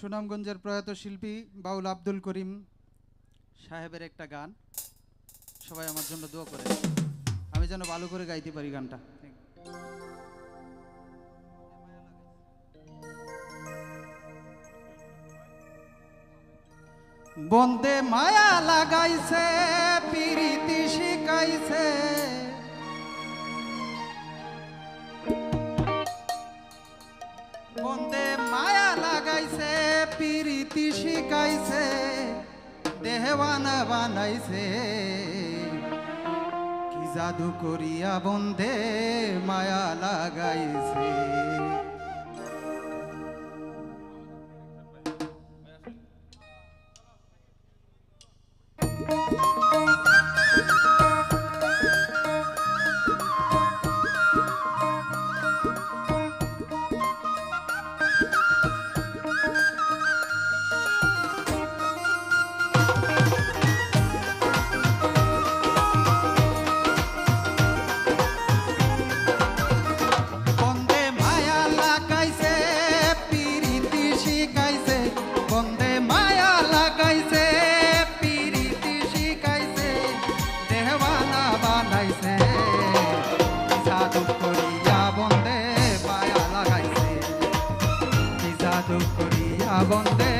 সুনামগঞ্জের প্রয়াত শিল্পী বাউল আব্দুল করিম সাহেবের একটা গান। সবাই আমার জন্য দোয়া করে। আমি যেন ভালো করে গাইতে পারি গানটা। বন্দে মায়া লাগাইছে, পিরিতি শিখাইছে। পিরিতি শিকাইছে দেহবানা বানাইছে। কি জাদু করিয়া বন্ধে মায়া লাগাইছে। করিয়া বন্দে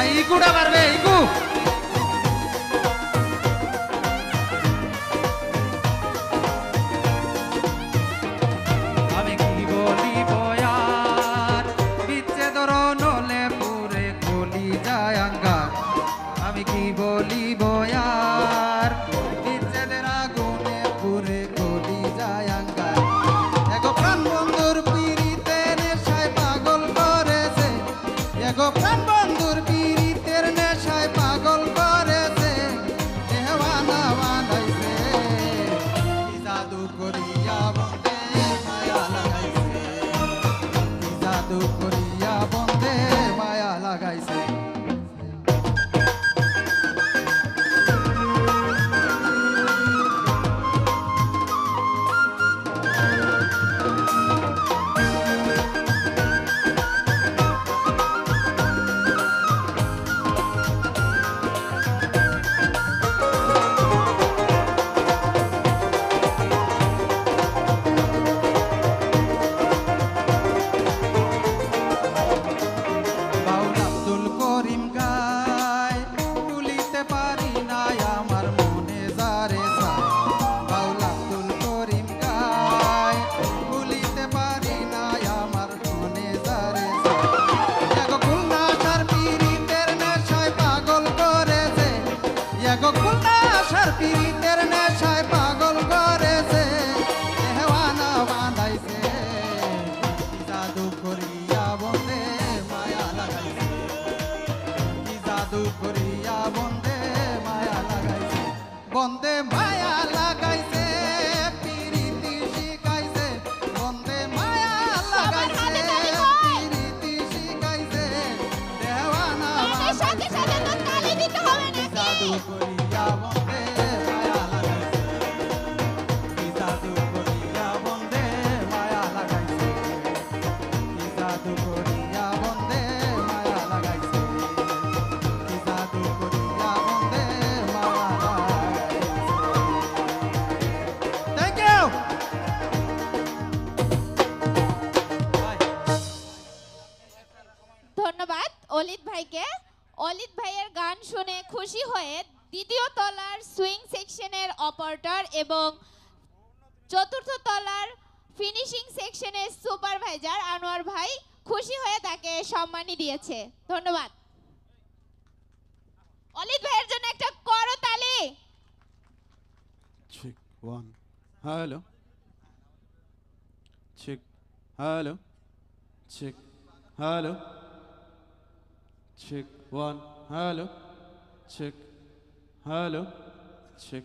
ఐ కూడా వర్వే ఐకు কি বন্দে মায়া লাগাইছে পিরিতি শিখাইছে। বন্দে মায়া লাগাইছে পিরিতি শিখাইছে। দেওয়ানা সাথে সাথে তো তালি দিতে হবে নাকি? খুশি হয়ে দ্বিতীয় তলার সুইং সেকশনের অপারেটর এবং চতুর্থ তলার ফিনিশিং সেকশনের সুপারভাইজার আনোয়ার ভাই খুশি হয়ে তাকে সম্মানী দিয়েছে ধন্যবাদ অলিত ভাইয়ের জন্য একটা করতালি Check one. Hello. Check. Hello. Check. Hello. Check one. Hello. Check. Hello. Check.